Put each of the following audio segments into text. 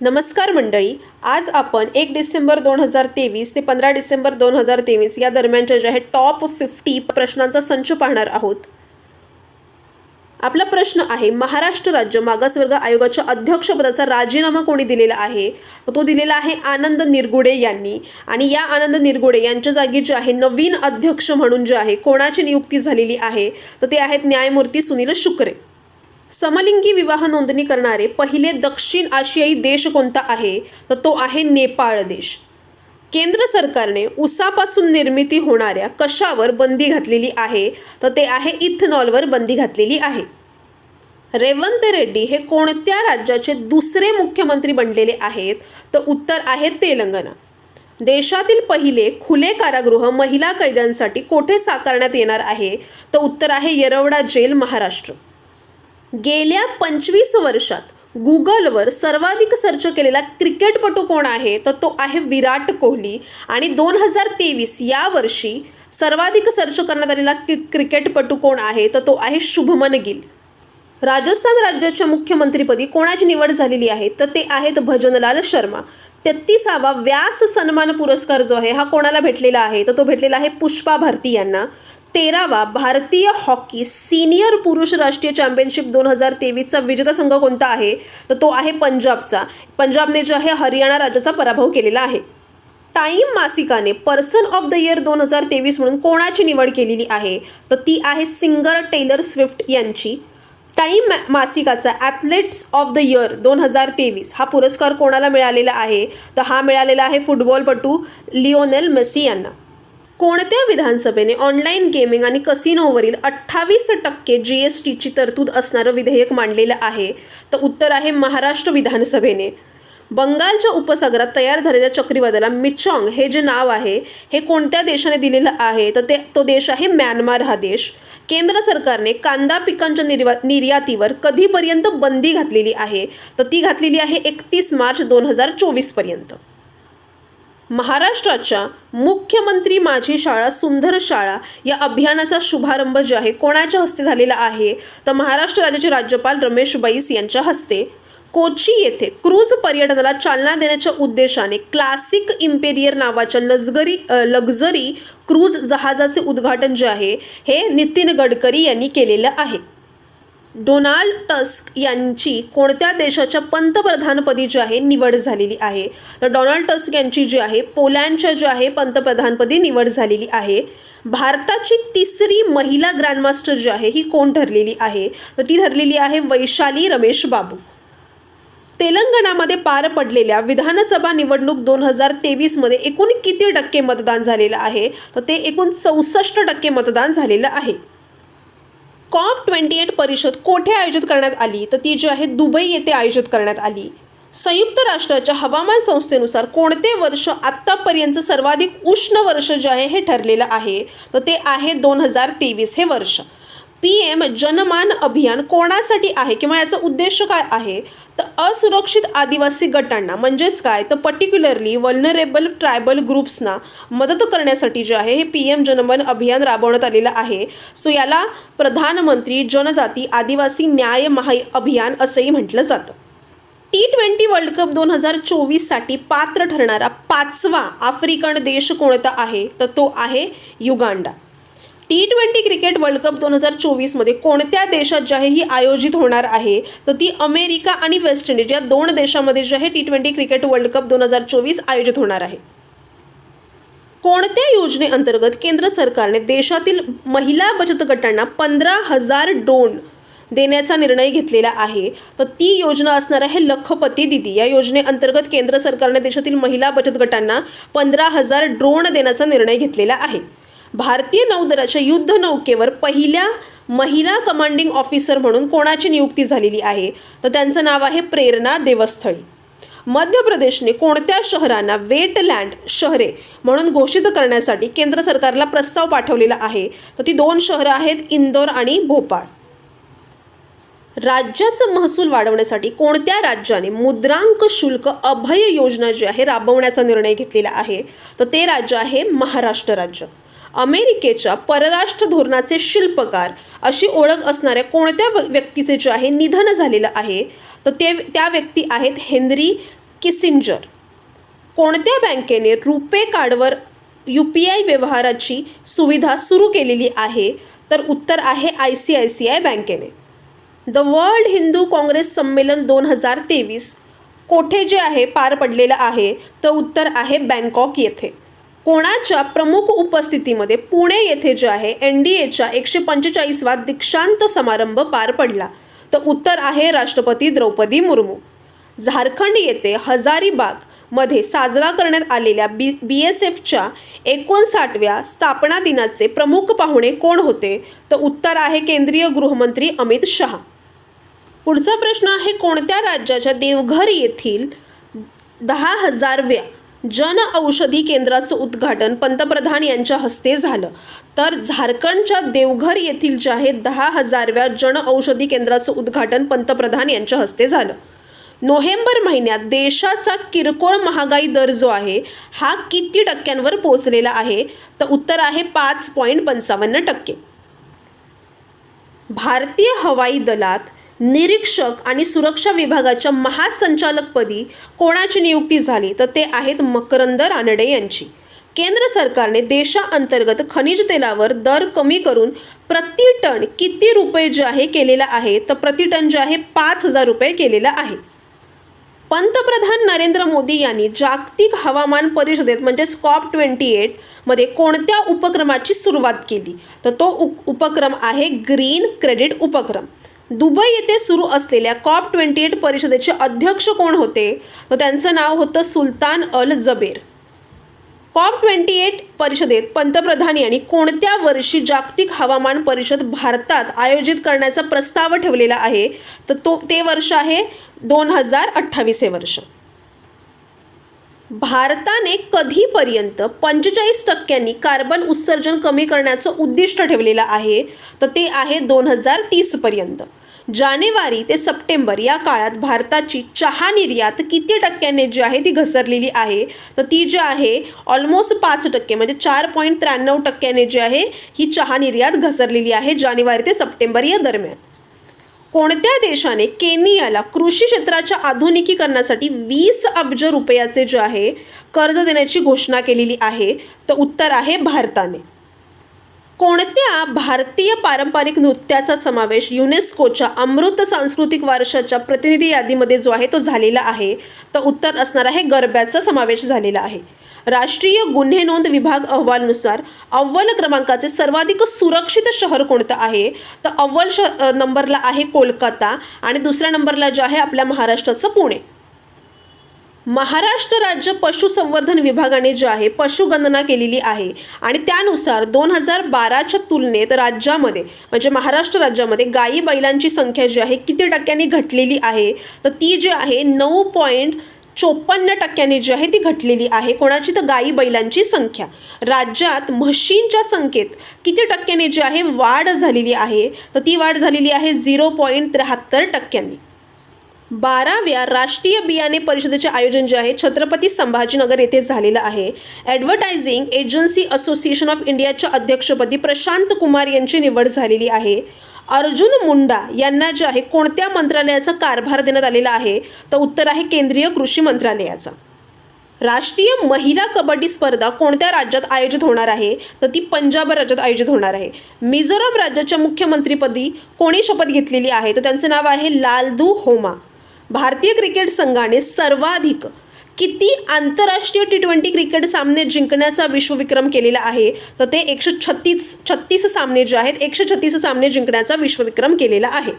नमस्कार मंडळी आज आपण एक डिसेंबर दोन हजार तेवीस ते पंधरा डिसेंबर दोन हजार तेवीस या दरम्यानच्या ज्या आहे टॉप फिफ्टी प्रश्नांचा संच पाहणार आहोत. आपला प्रश्न आहे महाराष्ट्र राज्य मागासवर्ग आयोगाच्या अध्यक्षपदाचा राजीनामा कोणी दिलेला आहे? तो दिलेला आहे आनंद निरगुडे यांनी. आणि या आनंद निरगुडे यांच्या जागी जे आहे नवीन अध्यक्ष म्हणून जे आहे कोणाची नियुक्ती झालेली आहे? तर ते आहेत न्यायमूर्ती सुनील शुक्रे. समलिंगी विवाह नोंदणी करणारे पहिले दक्षिण आशियाई देश कोणता आहे? तर तो आहे नेपाळ देश. केंद्र सरकारने उसापासून निर्मिती होणाऱ्या कशावर बंदी घातलेली आहे? तर ते आहे इथनॉलवर बंदी घातलेली आहे. रेवंत रेड्डी हे कोणत्या राज्याचे दुसरे मुख्यमंत्री बनलेले आहेत? तर उत्तर आहे तेलंगणा. देशातील पहिले खुले कारागृह महिला कैद्यांसाठी कोठे साकारण्यात येणार आहे? तर उत्तर आहे येरवडा जेल महाराष्ट्र. गेल्या पंचवीस वर्षात गुगलवर सर्वाधिक सर्च केलेला क्रिकेटपटू कोण आहे? तर तो आहे विराट कोहली. आणि दोन हजार तेवीस या वर्षी सर्वाधिक सर्च करण्यात आलेला क्रिकेटपटू कोण आहे? तर तो आहे शुभमन गिल. राजस्थान राज्याच्या मुख्यमंत्रीपदी कोणाची निवड झालेली आहे? तर ते आहेत भजनलाल शर्मा. तेहतीसावा व्यास सन्मान पुरस्कार जो आहे हा कोणाला भेटलेला आहे? तर तो भेटलेला आहे पुष्पा भारती यांना. तेरावा भारतीय हॉकी सिनियर पुरुष राष्ट्रीय चॅम्पियनशिप दोन हजार तेवीसचा विजेता संघ कोणता आहे? तर तो आहे पंजाबचा. पंजाबने जे आहे हरियाणा राज्याचा पराभव केलेला आहे. टाईम मासिकाने पर्सन ऑफ द इयर दोन हजार तेवीस म्हणून कोणाची निवड केलेली आहे? तर ती आहे सिंगर टेलर स्विफ्ट यांची. टाईम मासिकाचा ॲथलेट्स ऑफ द इयर दोन हजार तेवीस हा पुरस्कार कोणाला मिळालेला आहे? तर हा मिळालेला आहे फुटबॉलपटू लिओनेल मेसी यांना. कोणत्या विधानसभेने ऑनलाईन गेमिंग आणि कसिनोवरील अठ्ठावीस टक्के जी एस टीची तरतूद असणारं विधेयक मांडलेलं आहे? तर उत्तर आहे महाराष्ट्र विधानसभेने. बंगालच्या उपसागरात तयार झालेल्या चक्रीवादळाला मिचॉंग हे जे नाव आहे हे कोणत्या देशाने दिलेलं आहे? तर ते तो देश आहे म्यानमार हा देश. केंद्र सरकारने कांदा पिकांच्या निर्वा निर्यातीवर कधीपर्यंत बंदी घातलेली आहे? तर ती घातलेली आहे एकतीस मार्च दोन हजार चोवीसपर्यंत महाराष्ट्राच्या मुख्यमंत्री माझी शाळा सुंदर शाळा या अभियानाचा शुभारंभ जे आहे कोणाच्या हस्ते झालेला आहे? तर महाराष्ट्र राज्याचे राज्यपाल रमेश बैस यांच्या हस्ते कोची येथे क्रूज पर्यटनाला चालना देण्याच्या उद्देशाने क्लासिक इम्पेरियर नावाच्या लक्झरी लक्झरी क्रूज जहाजाचे उद्घाटन जे आहे हे नितीन गडकरी यांनी केलेलं आहे. डोनाल्ड टस्क यांची कोणत्या देशाच्या पंतप्रधानपदी जी आहे निवड झालेली आहे? तर डोनाल्ड टस्क यांची जी आहे पोलँडच्या जी आहे पंतप्रधानपदी निवड झालेली आहे. भारताची तिसरी महिला ग्रँडमास्टर जी आहे ही कोण ठरलेली आहे? तर ती ठरलेली आहे वैशाली रमेश बाबू. तेलंगणामध्ये पार पडलेल्या विधानसभा निवडणूक दोन हजार तेवीसमध्ये एकूण किती टक्के मतदान झालेलं आहे? तर ते एकूण चौसष्ट टक्के मतदान झालेलं आहे. कॉप ट्वेंटी एट परिषद कोठे आयोजित करण्यात आली? तर ती जी आहे दुबई येथे आयोजित करण्यात आली. संयुक्त राष्ट्राच्या हवामान संस्थेनुसार कोणते वर्ष आत्तापर्यंत सर्वाधिक उष्ण वर्ष जे आहे हे ठरलेलं आहे. तर ते आहे दोन हजार तेवीस हे वर्ष. पी एम जनमान अभियान कोणासाठी आहे किंवा याचा उद्देश काय आहे? तर असुरक्षित आदिवासी गटांना म्हणजेच काय? तर पर्टिक्युलरली वल्नरेबल ट्रायबल ग्रुप्सना मदत करण्यासाठी जे आहे हे पी एम जनमन अभियान राबवण्यात आलेलं आहे. सो याला प्रधानमंत्री जनजाती आदिवासी न्याय महा अभियान असंही म्हटलं जातं. टी ट्वेंटी वर्ल्ड कप दोन हजार चोवीससाठी पात्र ठरणारा पाचवा आफ्रिकन देश कोणता आहे? तर तो आहे Uganda. T twenty cricket world cup दोन हजार चोवीसमध्ये कोणत्या देशात जे आहे ही आयोजित होणार आहे? तर ती अमेरिका आणि वेस्ट इंडिज या दोन देशामध्ये जे आहे T twenty cricket world cup दोन हजार चोवीस आयोजित होणार आहे. कोणत्या योजनेअंतर्गत केंद्र सरकारने देशातील महिला बचत गटांना पंधरा हजार डोन देण्याचा निर्णय घेतलेला आहे? तर ती योजना असणार आहे लखपती दिदी. या योजनेअंतर्गत केंद्र सरकारने देशातील महिला बचत गटांना पंधरा हजार ड्रोन देण्याचा निर्णय घेतलेला आहे. भारतीय नौदलाच्या युद्ध नौकेवर पहिल्या महिला कमांडिंग ऑफिसर म्हणून कोणाची नियुक्ती झालेली आहे? तर त्यांचं नाव आहे प्रेरणा देवस्थळी. मध्य प्रदेशने कोणत्या शहरांना वेटलँड शहरे म्हणून घोषित करण्यासाठी केंद्र सरकारला प्रस्ताव पाठवलेला आहे? तर ती दोन शहरं आहेत इंदोर आणि भोपाळ. राज्याचं महसूल वाढवण्यासाठी कोणत्या राज्याने मुद्रांक शुल्क अभय योजना जी आहे राबवण्याचा निर्णय घेतलेला आहे? तर ते राज्य आहे महाराष्ट्र राज्य. अमेरिकेच्या परराष्ट्र धोरणाचे शिल्पकार अशी ओळख असणाऱ्या कोणत्या व्य- व्यक्तीचे जे आहे निधन झालेलं आहे तर ते त्या व्यक्ती आहेत हेनरी किसिंजर. कोणत्या बँकेने रुपे कार्डवर यू पी आय व्यवहाराची सुविधा सुरू केलेली आहे तर उत्तर आहे I C I C I बँकेने. द वर्ल्ड हिंदू काँग्रेस संमेलन दोन हजार तेवीस कोठे जे आहे पार पडलेलं आहे तर उत्तर आहे बँकॉक येथे. कोणाच्या प्रमुख उपस्थितीमध्ये पुणे येथे जे आहे एन डी एच्या एकशे पंचेचाळीसवा दीक्षांत समारंभ पार पडला. तर उत्तर आहे राष्ट्रपती द्रौपदी मुर्मू. झारखंड येथे हजारीबागमध्ये साजरा करण्यात आलेल्या बी बी एस एफच्या एकोणसाठव्या स्थापना दिनाचे प्रमुख पाहुणे कोण होते? तर उत्तर आहे केंद्रीय गृहमंत्री अमित शहा. पुढचा प्रश्न आहे कोणत्या राज्याच्या देवघर येथील दहा हजारव्या जन औषधी केंद्राचं उद्घाटन पंतप्रधान यांच्या हस्ते झालं. तर झारखंडच्या देवघर येथील जे आहे दहा हजारव्या जन औषधी केंद्राचं उद्घाटन पंतप्रधान यांच्या हस्ते झालं. नोव्हेंबर महिन्यात देशाचा किरकोळ महागाई दर जो आहे हा किती टक्क्यांवर पोहोचलेला आहे? तर उत्तर आहे पाच पॉईंट पंचावन्न टक्के. भारतीय हवाई दलात निरीक्षक आणि सुरक्षा विभागाच्या महासंचालकपदी कोणाची नियुक्ती झाली तर ते आहेत मकरंद रानडे यांची. केंद्र सरकारने देशाअंतर्गत खनिज तेलावर दर कमी करून प्रति टन किती रुपये जे आहे केलेला आहे तर प्रति टन जे आहे पाच हजार रुपये केलेला आहे. पंतप्रधान नरेंद्र मोदी यांनी जागतिक हवामान परिषदेत म्हणजेच कॉप ट्वेंटी एटमध्ये कोणत्या उपक्रमाची सुरुवात केली? तर तो उप उपक्रम आहे ग्रीन क्रेडिट उपक्रम. दुबई येथे सुरू असलेल्या कॉप ट्वेंटी एट परिषदेचे अध्यक्ष कोण होते? तर त्यांचं नाव होतं Sultan al Jaber. COP twenty eight परिषदेत पंतप्रधान यांनी कोणत्या वर्षी जागतिक हवामान परिषद भारतात आयोजित करण्याचा प्रस्ताव ठेवलेला आहे? तर तो ते वर्ष आहे दोन हजार अठ्ठावीस हे वर्ष. भारताने कधीपर्यंत पंचेचाळीस टक्क्यांनी कार्बन उत्सर्जन कमी करण्याचं उद्दिष्ट ठेवलेलं आहे? तर ते आहे दोन हजार तीसपर्यंत जानेवारी ते सप्टेंबर या काळात भारताची चहा निर्यात किती टक्क्याने जी आहे ती घसरलेली आहे? तर ती जी आहे ऑलमोस्ट पाच टक्के म्हणजे चार पॉईंट त्र्याण्णव टक्क्याने जी आहे ही चहा निर्यात घसरलेली आहे जानेवारी ते सप्टेंबर या दरम्यान. कोणत्या देशाने केनियाला कृषी क्षेत्राच्या आधुनिकीकरणासाठी वीस अब्ज रुपयाचे जे आहे कर्ज देण्याची घोषणा केलेली आहे? तर उत्तर आहे भारताने. कोणत्या भारतीय पारंपरिक नृत्याचा समावेश युनेस्कोच्या अमृत सांस्कृतिक वारशाच्या प्रतिनिधी यादीमध्ये जो आहे तो झालेला आहे? तर उत्तर असणार आहे गरब्याचा समावेश झालेला आहे. राष्ट्रीय गुन्हे नोंद विभाग अहवालनुसार अव्वल क्रमांकाचे सर्वाधिक सुरक्षित शहर कोणतं आहे? तर अव्वल श नंबरला आहे कोलकाता आणि दुसऱ्या नंबरला जे आहे आपल्या महाराष्ट्राचं पुणे. महाराष्ट्र राज्य पशुसंवर्धन विभागाने जे आहे पशुगणना केलेली आहे. आणि त्यानुसार दोन हजार बाराच्या तुलनेत राज्यामध्ये म्हणजे महाराष्ट्र राज्यामध्ये गायी बैलांची संख्या जी आहे किती टक्क्यांनी घटलेली आहे? तर ती जी आहे नऊ पॉईंट चोपन्न टक्क्यांनी जी आहे ती घटलेली आहे. कोणाची? तर गायी बैलांची संख्या. राज्यात म्हशींच्या संख्येत किती टक्क्यांनी जी आहे वाढ झालेली आहे? तर ती वाढ झालेली आहे झिरो पॉईंट त्र्याहत्तर टक्क्यांनी. बाराव्या राष्ट्रीय बियाणे परिषदेचे आयोजन जे आहे छत्रपती संभाजीनगर येथे झालेलं आहे. ॲडव्हर्टायझिंग एजन्सी असोसिएशन ऑफ इंडियाच्या अध्यक्षपदी प्रशांत कुमार यांची निवड झालेली आहे. अर्जुन मुंडा यांना जे आहे कोणत्या मंत्रालयाचा कारभार देण्यात आलेला आहे? तर उत्तर आहे केंद्रीय कृषी मंत्रालयाचा. राष्ट्रीय महिला कबड्डी स्पर्धा कोणत्या राज्यात आयोजित होणार आहे? तर ती पंजाब राज्यात आयोजित होणार आहे. मिझोराम राज्याच्या मुख्यमंत्रीपदी कोणी शपथ घेतलेली आहे? तर त्यांचं नाव आहे लालदू होमा. भारतीय क्रिकेट संघाने सर्वाधिक किती आंतरराष्ट्रीय टी ट्वेंटी क्रिकेट सामने जिंकण्याचा विश्वविक्रम केलेला आहे? तर ते एकशे छत्तीस छत्तीस सामने जे आहेत एकशे छत्तीस सामने जिंकण्याचा विश्वविक्रम केलेला आहे.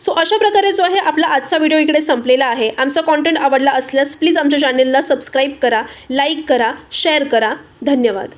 सो अशा प्रकारे जो आहे आपला आजचा व्हिडिओ इकडे संपलेला आहे. आमचा कॉन्टेंट आवडला असल्यास प्लीज आमच्या चॅनेलला सबस्क्राईब करा लाईक करा शेअर करा. धन्यवाद.